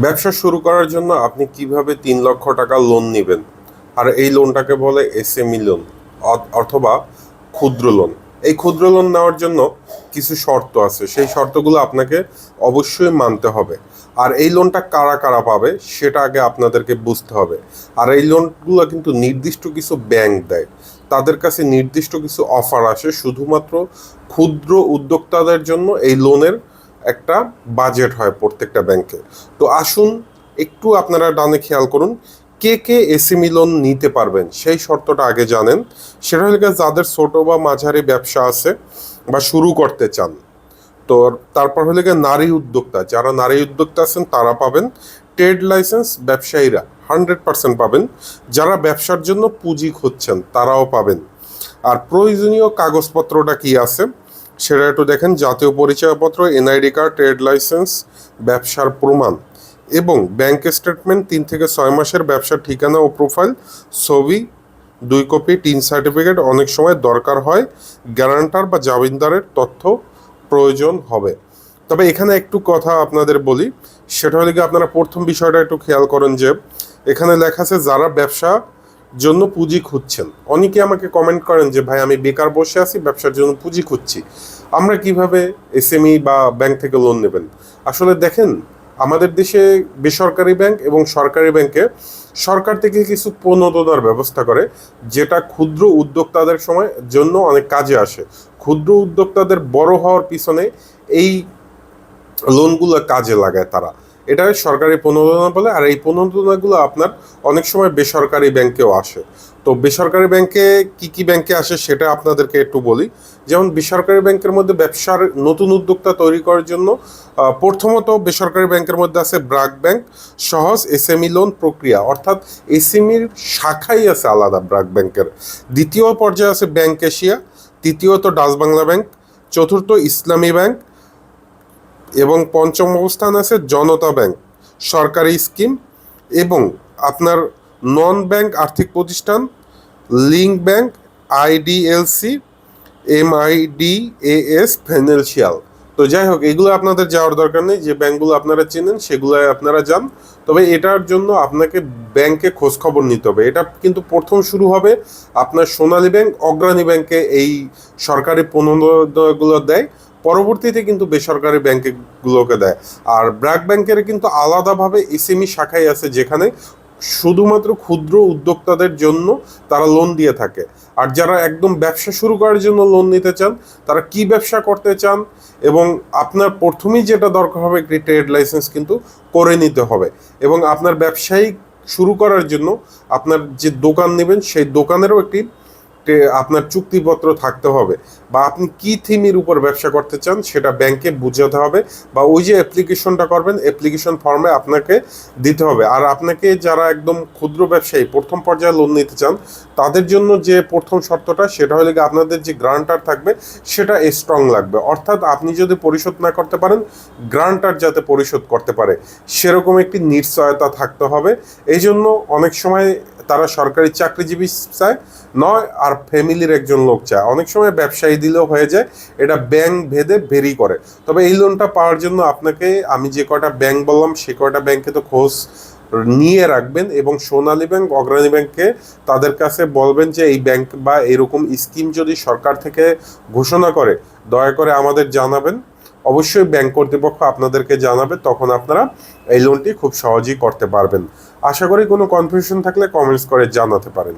ব্যবসা শুরু করার জন্য আপনি কীভাবে তিন লক্ষ টাকা লোন নেবেন? আর এই লোনটাকে বলে এসএমই লোন অথবা ক্ষুদ্র লোন এই ক্ষুদ্র লোন নেওয়ার জন্য কিছু শর্ত আছে। সেই শর্তগুলো আপনাকে অবশ্যই মানতে হবে। আর এই লোনটা কারা কারা পাবে, সেটা আগে আপনাদেরকে বুঝতে হবে। আর এই লোনগুলো কিন্তু নির্দিষ্ট কিছু ব্যাংক দেয়। তাদের কাছে নির্দিষ্ট কিছু অফার আসে, শুধুমাত্র ক্ষুদ্র উদ্যোক্তাদের জন্য এই লোনের একটা বাজেট হয় প্রত্যেকটা ব্যাংকে তো আসুন, একটু আপনারা ডানে খেয়াল করুন, কে কে এসএমই লোন নিতে পারবেন, সেই শর্তটা আগে জানেন। সেটা হলে যাদের ছোট বা মাঝারি ব্যবসা আছে বা শুরু করতে চান। তো তারপর হলে গিয়ে নারী উদ্যোক্তা, যারা নারী উদ্যোক্তা আছেন তারা পাবেন ট্রেড লাইসেন্স ব্যবসায়ীরা হান্ড্রেড পার্সেন্ট পাবেন। যারা ব্যবসার জন্য পুঁজি খুঁজছেন তারাও পাবেন। আর প্রয়োজনীয় কাগজপত্রটা কি আছে? সেটা একটু দেখেন, জাতীয় পরিচয়পত্র, এনআইডি কার্ড, ট্রেড লাইসেন্স, ব্যবসার প্রমাণ এবং ব্যাংক স্টেটমেন্ট, তিন থেকে ছয় মাসের ব্যবসার ঠিকানা ও প্রোফাইল, ছবি, দুই কপি, টিন সার্টিফিকেট, অনেক সময় দরকার হয়, গ্যারান্টার বা জামিনদারের তথ্য প্রয়োজন হবে। তবে এখানে একটু কথা আপনাদের বলি, সেটা হলে কি আপনারা প্রথম বিষয়টা একটু খেয়াল করেন যে, এখানে লেখা আছে, যারা ব্যবসা জন্য পুঁজি খুঁজছেন। অনেকে আমাকে কমেন্ট করেন যে, ভাই, আমি বেকার বসে আছি, ব্যবসার জন্য পুঁজি খুঁজছি। আমরা কীভাবে এসএমই বা ব্যাংক থেকে লোন নেবেন? আসলে দেখেন, আমাদের দেশে বেসরকারি ব্যাংক এবং সরকারি ব্যাংকে সরকার থেকে কিছু প্রণোদনার ব্যবস্থা করে, যেটা ক্ষুদ্র উদ্যোক্তাদের সময় জন্য অনেক কাজে আসে। ক্ষুদ্র উদ্যোক্তাদের বড় হওয়ার পিছনে এই লোনগুলো কাজে লাগায় তারা। এটা সরকারি প্রণোদনা বলে, আর এই প্রণোদনাগুলো আপনার অনেক সময় বেসরকারি ব্যাংকেও আসে। তো বেসরকারি ব্যাংকে কি কি ব্যাংকে আসে সেটা আপনাদেরকে একটু বলি। যেমন বেসরকারি ব্যাংকের মধ্যে ব্যবসার নতুন উদ্যোক্তা তৈরি করার জন্য প্রথমত বেসরকারি ব্যাংকের মধ্যে আছে ব্রাক ব্যাংক, সহজ এসএমই লোন প্রক্রিয়া, অর্থাৎ এসএমইর শাখাই আছে আলাদা ব্রাক ব্যাংকের দ্বিতীয় পর্যায়ে আছে ব্যাংক এশিয়া তৃতীয়ত ডাচ বাংলা ব্যাংক চতুর্থ ইসলামী ব্যাংক এবং পঞ্চম অবস্থান আছে জনতা ব্যাংক, সরকারি স্কিম এবং আপনার নন ব্যাংক আর্থিক প্রতিষ্ঠান link bank IDLC MIDAS financial তো যাই হোক, এগুলো আপনাদের যাওয়ার দরকার নেই, যে ব্যাংকগুলো আপনারা চেনেন সেগুলো আপনারা যান। তবে এটার জন্য আপনাকে ব্যাংকে খোঁজ খবর নিতে হবে। এটা কিন্তু প্রথম শুরু হবে আপনার সোনালী ব্যাংক, অগ্রণী ব্যাংকে এই সরকারি প্রণোদনাগুলো দেয়। পরবর্তীতে কিন্তু বেসরকারি ব্যাংকগুলোকে দেয়। আর ব্র্যাক ব্যাংকের কিন্তু আলাদাভাবে এসএমই শাখাই আছে যেখানে শুধুমাত্র ক্ষুদ্র উদ্যোক্তাদের জন্য তারা লোন দিয়ে থাকে। আর যারা একদম ব্যবসা শুরু করার জন্য লোন নিতে চান, তারা কি ব্যবসা করতে চান এবং আপনার প্রথমেই যেটা দরকার হবে একটি ট্রেড লাইসেন্স কিন্তু করে নিতে হবে। এবং আপনার ব্যবসায়িক শুরু করার জন্য আপনার যে দোকান নেবেন, সেই দোকানেরও একটি, আপনার চুক্তিপত্র থাকতে হবে। বা আপনি কি থিমের উপর ব্যবসা করতে চান সেটা ব্যাংকে বুঝাতে হবে বা ওই যে অ্যাপ্লিকেশনটা করবেন অ্যাপ্লিকেশন ফর্মে আপনাকে দিতে হবে। আর আপনাকে যারা একদম ক্ষুদ্র ব্যবসায়ী, প্রথম পর্যায়ে লোন নিতে চান, তাদের জন্য যে প্রথম শর্তটা, সেটা হলে আপনাদের যে গ্রান্টার থাকবে, সেটা স্ট্রং লাগবে। অর্থাৎ আপনি যদি পরিশোধ না করতে পারেন, গ্রান্টার যাতে পরিশোধ করতে পারে, সেরকম একটি নিশ্চয়তা থাকতে হবে। এই জন্য অনেক সময় তারা সরকারি চাকরিজীবী চায়, নয়, আর ফ্যামিলির একজন লোক চায়। অনেক সময় ব্যবসায়ী দিলেও হয়ে যায়। এটা ব্যাংক ভেদে ভেরি করে। তবে এই লোনটা পাওয়ার জন্য আপনাকে, আমি যে কটা ব্যাংক বললাম, সে কটা ব্যাংকে তো খোঁজ নিয়ে রাখবেন এবং সোনালী ব্যাংক অগ্রণী ব্যাংকে তাদের কাছে বলবেন যে এই ব্যাংক বা এরকম স্কিম যদি সরকার থেকে ঘোষণা করে, দয়া করে আমাদের জানাবেন। অবশ্যই ব্যাংক কর্তৃপক্ষ আপনাদেরকে জানাবে, তখন আপনারা এই লোনটি খুব সহজেই করতে পারবেন। আশা করি কোনো কনফিউশন থাকলে কমেন্টস করে জানাতে পারেন।